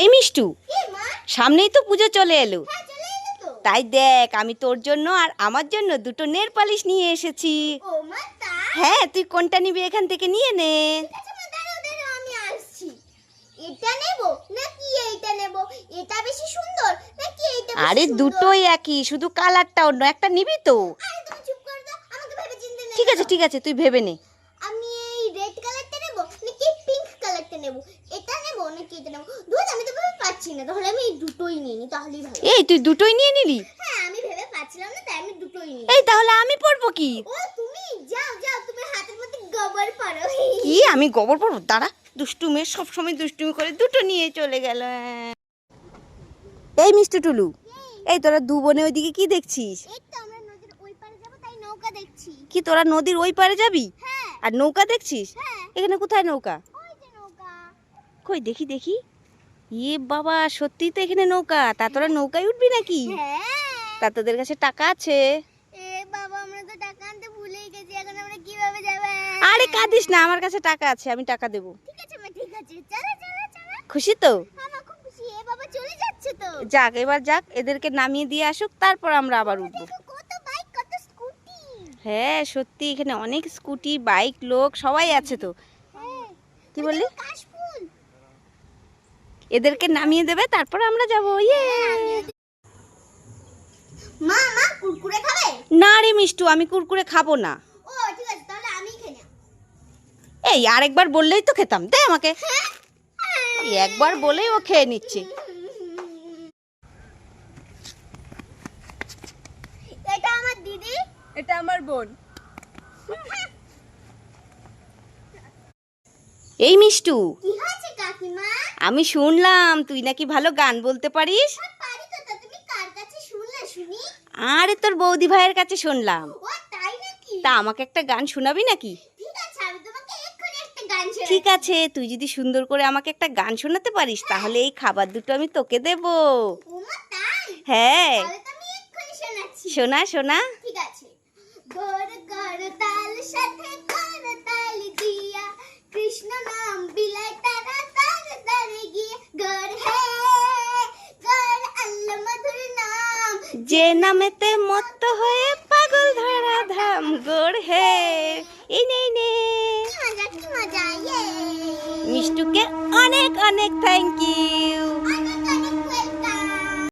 এই মিষ্টু সামনেই তো পুজো চলে এলো। হ্যাঁ তাই দেখ আমি তোর জন্য আর আমার জন্য দুটো নেল পালিশ নিয়ে এসেছি। হ্যাঁ তুই কোনটা নিবি এখান থেকে নিয়ে নে। আরে দুটোই একই শুধু কালারটা অন্য একটা নিবি তো। ঠিক আছে ঠিক আছে তুই ভেবে নে। আমি এই রেড কালারটা নেব নাকি পিঙ্ক কালারটা নেব? নেব। দুধ আমি তো ভেবে পাচ্ছি না। তাহলে আমি এই দুটোই নিয়ে নিই তাহলেই ভালো। এই তুই দুটোই নিয়ে নিলি? হ্যাঁ আমি ভেবে পাচ্ছিলাম না তাই আমি দুটোই নিই এই তাহলে আমি পড়ব কি? ও তুমি যাও যাও তুমি হাতের মধ্যে গোবর পারো। কি আমি গোবর পড়ব দাঁড়া দুষ্টু মেয়ে সবসময় দুষ্টুমি করে দুটো নিয়ে চলে গেল। এই মিষ্টি টুলু এই। তোরা দু বোনে ওইদিকে কি দেখছিস? কি তোরা নদীর ওই পারে যাবি? হ্যাঁ। আর নৌকা দেখছিস? হ্যাঁ। এখানে কোথায় নৌকা? কই দেখি দেখি। ইয়ে বাবা সত্যি তো এখানে নৌকা। তা তোরা নৌকায় উঠবি নাকি? হ্যাঁ। তা তোদের কাছে টাকা আছে। আরে কাঁদিস না আমার কাছে টাকা আছে আমি টাকা দেবো। খুশি তো? যাচ্ছে তো। যাক এবার যাক এদেরকে নামিয়ে দিয়ে আসুক তারপর আমরা আবার উঠবো। কত স্কুটি। হ্যাঁ সত্যি এখানে অনেক স্কুটি বাইক লোক সবাই আছে তো। হ্যাঁ। কি বললি? এদেরকে নামিয়ে দেবে তারপর আমরা যাব। ইয়ে! মা মা কুরকুরে খাবে? না রে মিষ্টু আমি কুরকুরে খাব না। ও ঠিক আছে তাহলে আমি খেয়ে এই আরেকবার বললেই তো খেতাম। দে আমাকে। এই একবার বলেই ও খেয়ে নিচ্ছে। এটা আমার দিদি। এটা আমার বোন। এই মিষ্টু। কি হয়েছে? আমি শুনলাম তুই নাকি ভালো গান বলতে পারিস? আর তোর বৌদি ভাইয়ের কাছে শুনলাম। তা আমাকে একটা গান শোনাবি নাকি? ঠিক আছে তুই যদি সুন্দর করে আমাকে একটা গান শোনাতে পারিস তাহলে এই খাবার দুটো আমি তোকে দেব। হ্যাঁ। শোনা শোনা। ঠিক আছে। গড় গড় তাল সাথে কর তাল দিয়া কৃষ্ণ নাম বিলায় তারা তার তারে গিয়ে গড় হে গড় আল্লাহ মধুর নাম যে নামেতে মত্ত হয়ে পাগল ধরা ধাম গোড় হে। ইনে নে এই নে। কি মজা কি মজা ইয়ে। মিষ্টুকে অনেক অনেক থ্যাংক ইউ